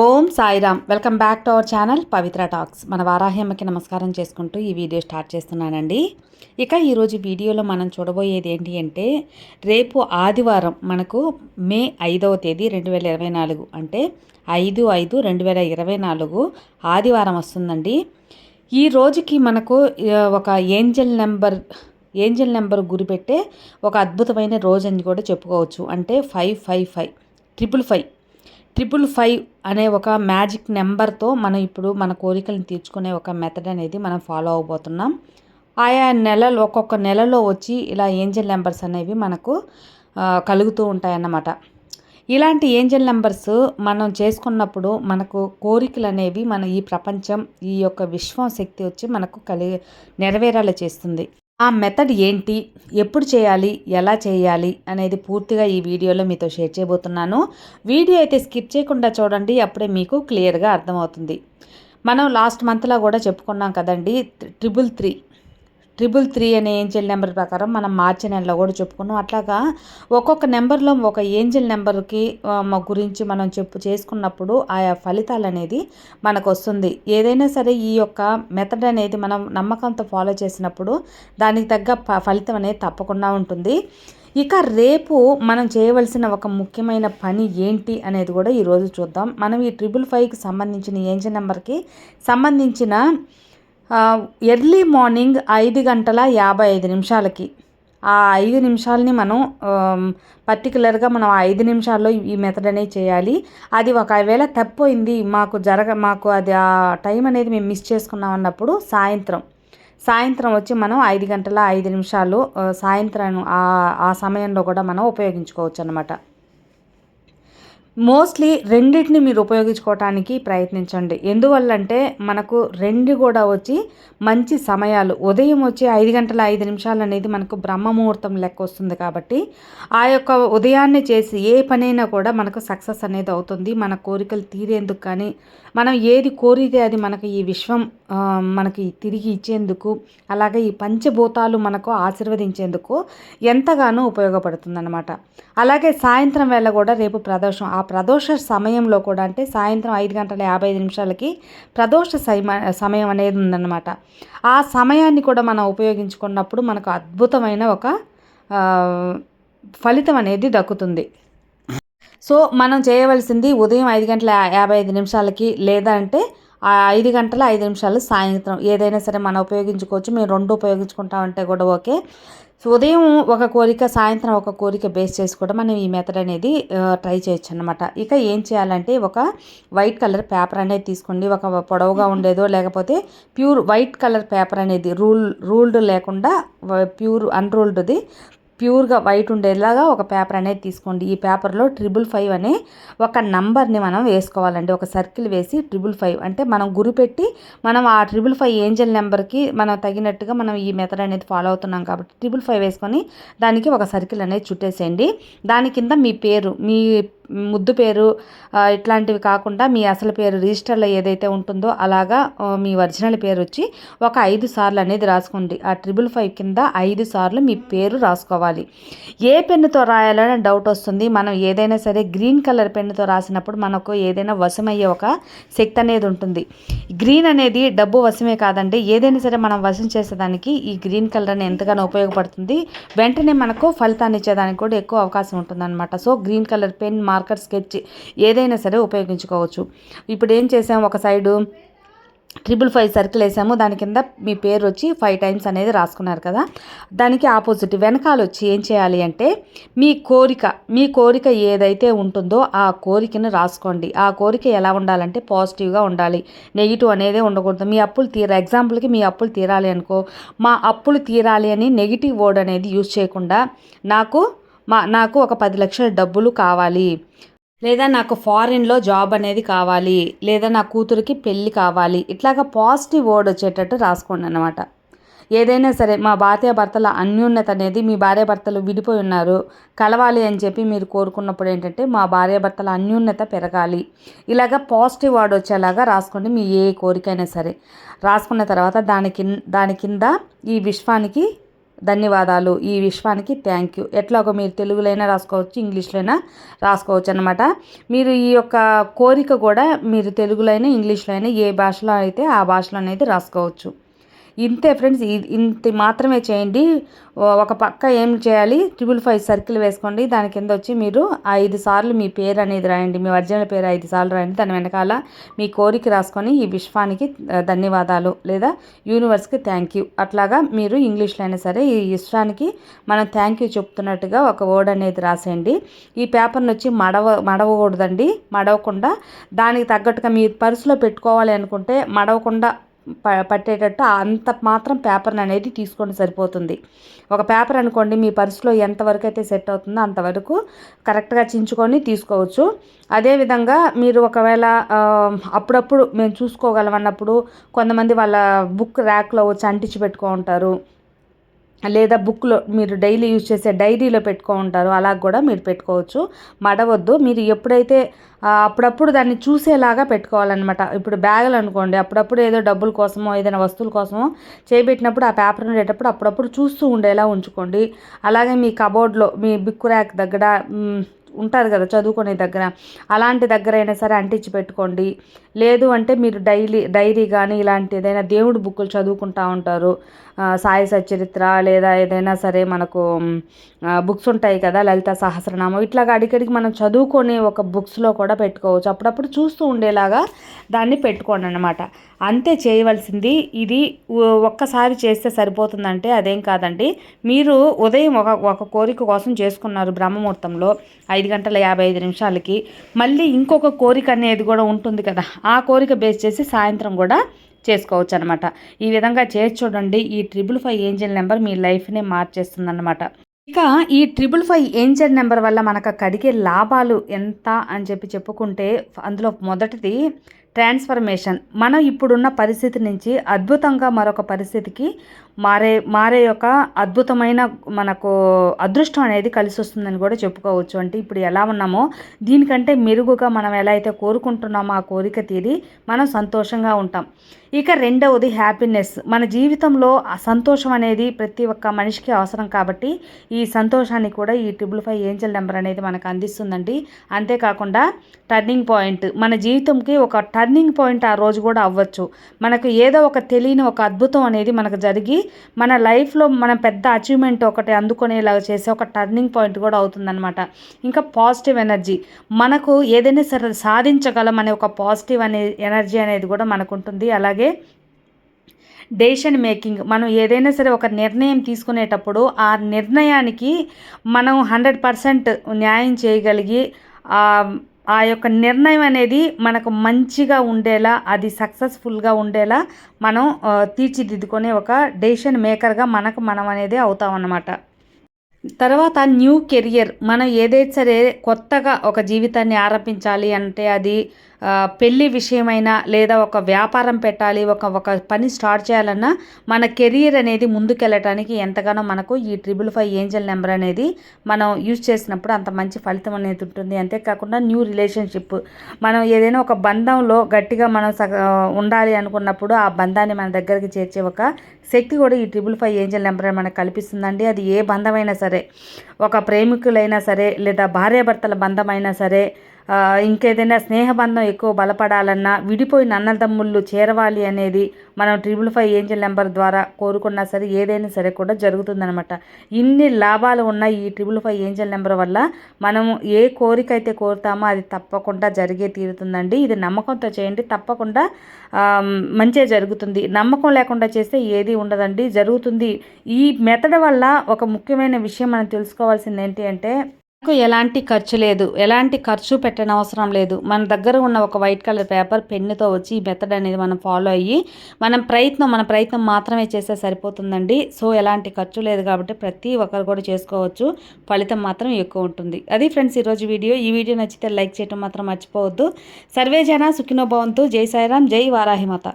Om Sairam. Welcome back to our channel Pavitra talks. మన వారాహ్యమ్మకి నమస్కారం చేసుకుంటూ ఈ వీడియో స్టార్ట్ చేస్తున్నానండి. ఇక ఈరోజు వీడియోలో మనం చూడబోయేది ఏంటి అంటే రేపు ఆదివారం మనకు మే ఐదవ తేదీ రెండు వేల ఇరవై నాలుగు అంటే ఐదు ఐదు రెండు వేల ఇరవై నాలుగు ఆదివారం వస్తుందండి. ఈ రోజుకి మనకు ఒక ఏంజల్ నెంబర్ ఏంజల్ నెంబర్ గురిపెట్టే ఒక అద్భుతమైన రోజు అని కూడా చెప్పుకోవచ్చు. అంటే five five five triple five triple five అనే ఒక మ్యాజిక్ నెంబర్తో మనం ఇప్పుడు మన కోరికలను తీర్చుకునే ఒక మెథడ్ అనేది మనం ఫాలో అవబోతున్నాం. ఆయా నెలలు ఒక్కొక్క నెలలో వచ్చి ఇలా ఏంజల్ నెంబర్స్ అనేవి మనకు కలుగుతూ ఉంటాయన్నమాట. ఇలాంటి ఏంజల్ నెంబర్స్ మనం చేసుకున్నప్పుడు మనకు కోరికలు అనేవి మన ఈ ప్రపంచం ఈ యొక్క విశ్వం శక్తి వచ్చి మనకు కలిగి నెరవేరేలా చేస్తుంది. ఆ మెథడ్ ఏంటి? ఎప్పుడు చేయాలి? ఎలా చేయాలి? అనేది పూర్తిగా ఈ వీడియోలో మీతో షేర్ చేయబోతున్నాను. వీడియో అయితే స్కిప్ చేయకుండా చూడండి అప్పుడే మీకు క్లియర్గా అర్థమవుతుంది. మనం లాస్ట్ మంత్లో కూడా చెప్పుకున్నాం కదండి ట్రిపుల్ త్రీ ట్రిపుల్ త్రీ అనే ఏంజల్ నెంబర్ ప్రకారం మనం మార్చి నెలలో కూడా చెప్పుకున్నాం. అట్లాగా ఒక్కొక్క నెంబర్లో ఒక ఏంజల్ నెంబర్కి గురించి మనం చెప్పు చేసుకున్నప్పుడు ఆయా ఫలితాలు అనేది మనకు వస్తుంది ఏదైనా సరే ఈ యొక్క మెథడ్ అనేది మనం నమ్మకంతో ఫాలో చేసినప్పుడు దానికి తగ్గ ప- ఫలితం అనేది తప్పకుండా ఉంటుంది. ఇక రేపు మనం చేయవలసిన ఒక ముఖ్యమైన పని ఏంటి అనేది కూడా ఈరోజు చూద్దాం. మనం ఈ ట్రిపుల్ ఫైవ్కి సంబంధించిన ఏంజల్ నెంబర్కి సంబంధించిన ఎర్లీ మార్నింగ్ ఐదు గంటల యాభై ఐదు నిమిషాలకి. ఆ ఐదు నిమిషాలని మనం పర్టికులర్గా మనం ఐదు నిమిషాల్లో ఈ మెథడ్ అనేది చేయాలి. అది ఒకవేళ తప్పోయింది మాకు జరగ మాకు అది ఆ టైం అనేది మేము మిస్ చేసుకున్నాం అన్నప్పుడు సాయంత్రం. సాయంత్రం వచ్చి మనం ఐదు గంటల ఐదు నిమిషాలు సాయంత్రం ఆ ఆ సమయంలో కూడా మనం ఉపయోగించుకోవచ్చు అన్నమాట మోస్ట్లీ రెండింటిని మీరు ఉపయోగించుకోవటానికి ప్రయత్నించండి. ఎందువల్లంటే మనకు రెండు కూడా వచ్చి మంచి సమయాలు. ఉదయం వచ్చి ఐదు గంటల ఐదు నిమిషాలు అనేది మనకు బ్రహ్మ ముహూర్తం లెక్క వస్తుంది కాబట్టి ఆ యొక్క ఉదయాన్నే చేసి ఏ పనైనా కూడా మనకు సక్సెస్ అనేది అవుతుంది. మన కోరికలు తీరేందుకు కానీ మనం ఏది కోరితే అది మనకు ఈ విశ్వం మనకి తిరిగి ఇచ్చేందుకు అలాగే ఈ పంచభూతాలు మనకు ఆశీర్వదించేందుకు ఎంతగానో ఉపయోగపడుతుందన్నమాట. అలాగే సాయంత్రం వేళ కూడా రేపు ప్రదోషం. ఆ ప్రదోష సమయంలో కూడా అంటే సాయంత్రం ఐదు గంటల యాభై ఐదు నిమిషాలకి ప్రదోష సైమ సమయం అనేది ఉందన్నమాట. ఆ సమయాన్ని కూడా మనం ఉపయోగించుకున్నప్పుడు మనకు అద్భుతమైన ఒక ఫలితం అనేది దక్కుతుంది. సో మనం చేయవలసింది ఉదయం ఐదు గంటల యా- యాభై ఐదు నిమిషాలకి లేదా అంటే ఆ ఐదు గంటల ఐదు నిమిషాలు సాయంత్రం. ఏదైనా సరే మనం ఉపయోగించుకోవచ్చు. మేము రెండు ఉపయోగించుకుంటామంటే కూడా ఓకే. సో ఉదయం ఒక కోరిక సాయంత్రం ఒక కోరిక బేస్ చేసి కూడా మనం ఈ మెథడ్ అనేది ట్రై చేయొచ్చు అనమాట ఇక ఏం చేయాలంటే ఒక వైట్ కలర్ పేపర్ అనేది తీసుకోండి. ఒక పొడవుగా ఉండేదో లేకపోతే ప్యూర్ వైట్ కలర్ పేపర్ అనేది రూల్ రూల్డ్ లేకుండా ప్యూర్ అన్రూల్డ్ది ప్యూర్గా వైట్ ఉండేలాగా ఒక పేపర్ అనేది తీసుకోండి. ఈ పేపర్లో ట్రిపుల్ ఫైవ్ అనే ఒక నంబర్ని మనం వేసుకోవాలండి. ఒక సర్కిల్ వేసి ట్రిపుల్ ఫైవ్ అంటే మనం గురిపెట్టి మనం ఆ ట్రిపుల్ ఫైవ్ ఏంజల్ నెంబర్కి మనం తగినట్టుగా మనం ఈ మెథడ్ అనేది ఫాలో అవుతున్నాం కాబట్టి ట్రిపుల్ ఫైవ్ వేసుకొని దానికి ఒక సర్కిల్ అనేది చుట్టేసేయండి. దాని కింద మీ పేరు మీ ముద్దు పేరు ఇట్లాంటివి కాకుండా మీ అసలు పేరు రిజిస్టర్లో ఏదైతే ఉంటుందో అలాగా మీ ఒరిజినల్ పేరు వచ్చి ఒక ఐదు సార్లు అనేది రాసుకోండి. ఆ ట్రిపుల్ ఫైవ్ కింద ఐదు సార్లు మీ పేరు రాసుకోవాలి. ఏ పెన్నుతో రాయాలని డౌట్ వస్తుంది. మనం ఏదైనా సరే గ్రీన్ కలర్ పెన్నుతో రాసినప్పుడు మనకు ఏదైనా వశమయ్యే ఒక శక్తి అనేది ఉంటుంది. గ్రీన్ అనేది డబ్బు వశమే కాదండి. ఏదైనా సరే మనం వశం చేసేదానికి ఈ గ్రీన్ కలర్ అనేది ఎంతగానో ఉపయోగపడుతుంది. వెంటనే మనకు ఫలితాన్ని ఇచ్చేదానికి కూడా ఎక్కువ అవకాశం ఉంటుందన్నమాట. So green colour pen marker sketch ఏదైనా సరే ఉపయోగించుకోవచ్చు. ఇప్పుడు ఏం చేసాం? ఒక సైడు ట్రిపుల్ ఫైవ్ సర్కిల్ వేసాము. దాని కింద మీ పేరు వచ్చి ఫైవ్ టైమ్స్ అనేది రాసుకున్నారు కదా? దానికి ఆపోజిట్ వెనకాల వచ్చి ఏం చేయాలి అంటే మీ కోరిక మీ కోరిక ఏదైతే ఉంటుందో ఆ కోరికను రాసుకోండి. ఆ కోరిక ఎలా ఉండాలంటే పాజిటివ్గా ఉండాలి. నెగిటివ్ అనేది ఉండకూడదు. మీ అప్పులు తీర ఎగ్జాంపుల్కి మీ అప్పులు తీరాలి అనుకో మా అప్పులు తీరాలి అని నెగిటివ్ వర్డ్ అనేది యూజ్ చేయకుండా నాకు మా నాకు ఒక పది లక్షల డబ్బులు కావాలి. లేదా నాకు ఫారిన్లో జాబ్ అనేది కావాలి. లేదా నా కూతురికి పెళ్ళి కావాలి. ఇట్లాగా పాజిటివ్ వర్డ్ వచ్చేటట్టు రాసుకోండి అనమాట ఏదైనా సరే మా భార్య భర్తల అన్యోన్యత అనేది మీ భార్య భర్తలు విడిపోయి ఉన్నారు. కలవాలి అని చెప్పి మీరు కోరుకున్నప్పుడు ఏంటంటే మా భార్య భర్తల అన్యోన్యత పెరగాలి. ఇలాగ పాజిటివ్ వర్డ్ వచ్చేలాగా రాసుకోండి. మీ ఏ కోరికైనా సరే. రాసుకున్న తర్వాత దాని కింద దాని కింద ఈ విశ్వానికి ధన్యవాదాలు. ఈ విశ్వానికి థ్యాంక్ యూ ఎట్లాగో మీరు తెలుగులైనా రాసుకోవచ్చు ఇంగ్లీష్లోనే రాసుకోవచ్చు అనమాట మీరు ఈ యొక్క కోరిక కూడా మీరు తెలుగులో అయినా ఇంగ్లీష్లో అయినా ఏ భాషలో అయితే ఆ భాషలో అనేది రాసుకోవచ్చు. ఇంతే ఫ్రెండ్స్ ఇంత మాత్రమే చేయండి. ఒక పక్క ఏం చేయాలి? ట్రిపుల్ ఫైవ్ సర్కిల్ వేసుకోండి. దాని కింద వచ్చి మీరు ఐదు సార్లు మీ పేరు అనేది రాయండి. మీ ఒరిజినల్ పేరు ఐదు సార్లు రాయండి. దాని వెనకాల మీ కోరిక రాసుకొని ఈ విశ్వానికి ధన్యవాదాలు లేదా యూనివర్స్కి థ్యాంక్ యూ. అట్లాగా మీరు ఇంగ్లీష్లో అయినా సరే ఈ విశ్వానికి మనం థ్యాంక్ యూ చెప్తున్నట్టుగా ఒక వర్డ్ అనేది రాసేయండి. ఈ పేపర్ని వచ్చి మడవ మడవకూడదండి. మడవకుండా దానికి తగ్గట్టుగా మీరు పర్సులో పెట్టుకోవాలి అనుకుంటే మడవకుండా ప పట్టేటట్టు అంత మాత్రం పేపర్ని అనేది తీసుకోండి సరిపోతుంది. ఒక పేపర్ అనుకోండి మీ పర్సులో ఎంతవరకు అయితే సెట్ అవుతుందో అంతవరకు కరెక్ట్గా చించుకొని తీసుకోవచ్చు. అదేవిధంగా మీరు ఒకవేళ అప్పుడప్పుడు మేము చూసుకోగలం అన్నప్పుడు కొంతమంది వాళ్ళ బుక్ ర్యాక్లో వచ్చి అంటించి పెట్టుకో ఉంటారు. లేదా బుక్లో మీరు డైలీ యూజ్ చేసే డైరీలో పెట్టుకో ఉంటారు అలా కూడా మీరు పెట్టుకోవచ్చు. మడవద్దు. మీరు ఎప్పుడైతే అప్పుడప్పుడు దాన్ని చూసేలాగా పెట్టుకోవాలన్నమాట. ఇప్పుడు బ్యాగులు అనుకోండి అప్పుడప్పుడు ఏదో డబ్బుల కోసమో ఏదైనా వస్తువుల కోసమో చేయబెట్టినప్పుడు ఆ పేపర్ ఉండేటప్పుడు అప్పుడప్పుడు చూస్తూ ఉండేలా ఉంచుకోండి. అలాగే మీ కబోర్డ్లో మీ బిక్కు ర్యాక్ దగ్గర ఉంటారు కదా చదువుకునే దగ్గర అలాంటి దగ్గర అయినా సరే అంటించి పెట్టుకోండి. లేదు అంటే మీరు డైలీ డైరీ కానీ ఇలాంటి ఏదైనా దేవుడు బుక్కులు చదువుకుంటూ ఉంటారు. సాయి సచరిత్ర లేదా ఏదైనా సరే మనకు బుక్స్ ఉంటాయి కదా లలిత సహస్రనామం. ఇట్లాగా అడిగడికి మనం చదువుకొని ఒక బుక్స్లో కూడా పెట్టుకోవచ్చు. అప్పుడప్పుడు చూస్తూ ఉండేలాగా దాన్ని పెట్టుకోండి అనమాట అంతే చేయవలసింది. ఇది ఒక్కసారి చేస్తే సరిపోతుందంటే అదేం కాదండి. మీరు ఉదయం ఒక ఒక కోరిక కోసం చేసుకున్నారు బ్రహ్మముహూర్తంలో ఐదు గంటల యాభై ఐదు నిమిషాలకి. మళ్ళీ ఇంకొక కోరిక అనేది కూడా ఉంటుంది కదా ఆ కోరిక బేస్ చేసి సాయంత్రం కూడా చేసుకోవచ్చు అనమాట ఈ విధంగా చేసి చూడండి ఈ ట్రిపుల్ ఫైవ్ ఏంజిల్ నెంబర్ మీ లైఫ్ని మార్చేస్తుంది అనమాట ఇక ఈ ట్రిపుల్ ఫైవ్ ఏంజల్ నెంబర్ వల్ల మనకు కడిగే లాభాలు ఎంత అని చెప్పి చెప్పుకుంటే అందులో మొదటిది ట్రాన్స్ఫర్మేషన్. మనం ఇప్పుడున్న పరిస్థితి నుంచి అద్భుతంగా మరొక పరిస్థితికి మారే మారే యొక్క అద్భుతమైన మనకు అదృష్టం అనేది కలిసి వస్తుందని కూడా చెప్పుకోవచ్చు. అంటే ఇప్పుడు ఎలా ఉన్నామో దీనికంటే మెరుగుగా మనం ఎలా అయితే కోరుకుంటున్నామో ఆ కోరిక తీరి మనం సంతోషంగా ఉంటాం. ఇక రెండవది హ్యాపీనెస్ మన జీవితంలో సంతోషం అనేది ప్రతి ఒక్క మనిషికి అవసరం కాబట్టి ఈ సంతోషాన్ని కూడా ఈ ట్రిపుల్ ఫైవ్ ఏంజల్ నెంబర్ అనేది మనకు అందిస్తుందండి. అంతేకాకుండా టర్నింగ్ పాయింట్ మన జీవితంకి ఒక టర్నింగ్ పాయింట్ ఆ రోజు కూడా అవ్వచ్చు. మనకు ఏదో ఒక తెలియని ఒక అద్భుతం అనేది మనకు జరిగి మన లైఫ్లో మనం పెద్ద అచీవ్మెంట్ ఒకటి అందుకునేలాగా చేసే ఒక టర్నింగ్ పాయింట్ కూడా అవుతుందన్నమాట. ఇంకా పాజిటివ్ ఎనర్జీ మనకు ఏదైనా సరే సాధించగలం అనే ఒక పాజిటివ్ అనే ఎనర్జీ అనేది కూడా మనకు ఉంటుంది అలాగే డెసిషన్ మేకింగ్ మనం ఏదైనా సరే ఒక నిర్ణయం తీసుకునేటప్పుడు ఆ నిర్ణయానికి మనం హండ్రెడ్ పర్సెంట్ న్యాయం చేయగలిగి ఆ యొక్క నిర్ణయం అనేది మనకు మంచిగా ఉండేలా అది సక్సెస్ఫుల్గా ఉండేలా మనం తీర్చిదిద్దుకునే ఒక డెసిషన్ మేకర్గా మనకు మనం అనేది అవుతాం అన్నమాట తర్వాత న్యూ కెరియర్ మనం ఏదైతే సరే కొత్తగా ఒక జీవితాన్ని ఆరంభించాలి అంటే అది పెళ్ళి విషయమైనా లేదా ఒక వ్యాపారం పెట్టాలి ఒక ఒక పని స్టార్ట్ చేయాలన్నా మన కెరీర్ అనేది ముందుకెళ్ళటానికి ఎంతగానో మనకు ఈ ట్రిపుల్ ఫైవ్ ఏంజల్ నెంబర్ అనేది మనం యూజ్ చేసినప్పుడు అంత మంచి ఫలితం అనేది ఉంటుంది. అంతేకాకుండా న్యూ రిలేషన్షిప్. మనం ఏదైనా ఒక బంధంలో గట్టిగా మనం ఉండాలి అనుకున్నప్పుడు ఆ బంధాన్ని మన దగ్గరికి చేర్చే ఒక శక్తి కూడా ఈ ట్రిపుల్ ఫైవ్ ఏంజల్ నెంబర్ మనకు కల్పిస్తుందండి. అది ఏ బంధమైనా సరే ఒక ప్రేమికులైనా సరే లేదా భార్యాభర్తల బంధమైనా సరే ఇంకేదైనా స్నేహబంధం ఎక్కువ బలపడాలన్నా విడిపోయిన అన్నదమ్ముళ్ళు చేరవాలి అనేది మనం ట్రిపుల్ ఫైవ్ ఏంజల్ నెంబర్ ద్వారా కోరుకున్నా సరే ఏదైనా సరే కూడా జరుగుతుందనమాట ఇన్ని లాభాలు ఉన్న ఈ ట్రిపుల్ ఫైవ్ ఏంజల్ నెంబర్ వల్ల. మనం ఏ కోరిక అయితే కోరుతామో అది తప్పకుండా జరిగే తీరుతుందండి. ఇది నమ్మకంతో చేయండి. తప్పకుండా మంచిగా జరుగుతుంది. నమ్మకం లేకుండా చేస్తే ఏది ఉండదండి. జరుగుతుంది. ఈ మెథడ్ వల్ల ఒక ముఖ్యమైన విషయం మనం తెలుసుకోవాల్సింది ఏంటి అంటే మనకు ఎలాంటి ఖర్చు లేదు. ఎలాంటి ఖర్చు పెట్టనవసరం లేదు. మన దగ్గర ఉన్న ఒక వైట్ కలర్ పేపర్ పెన్నుతో వచ్చి ఈ మెథడ్ అనేది మనం ఫాలో అయ్యి మనం ప్రయత్నం మన ప్రయత్నం మాత్రమే చేస్తే సరిపోతుందండి. సో ఎలాంటి ఖర్చు లేదు కాబట్టి ప్రతి ఒక్కరు కూడా చేసుకోవచ్చు. ఫలితం మాత్రం ఎక్కువ ఉంటుంది. అది ఫ్రెండ్స్ ఈరోజు వీడియో. ఈ వీడియో నచ్చితే లైక్ చేయడం మాత్రం మర్చిపోవద్దు. సర్వే జన సుఖినోభవంతు జై సాయిరాం జై వారాహిమాత.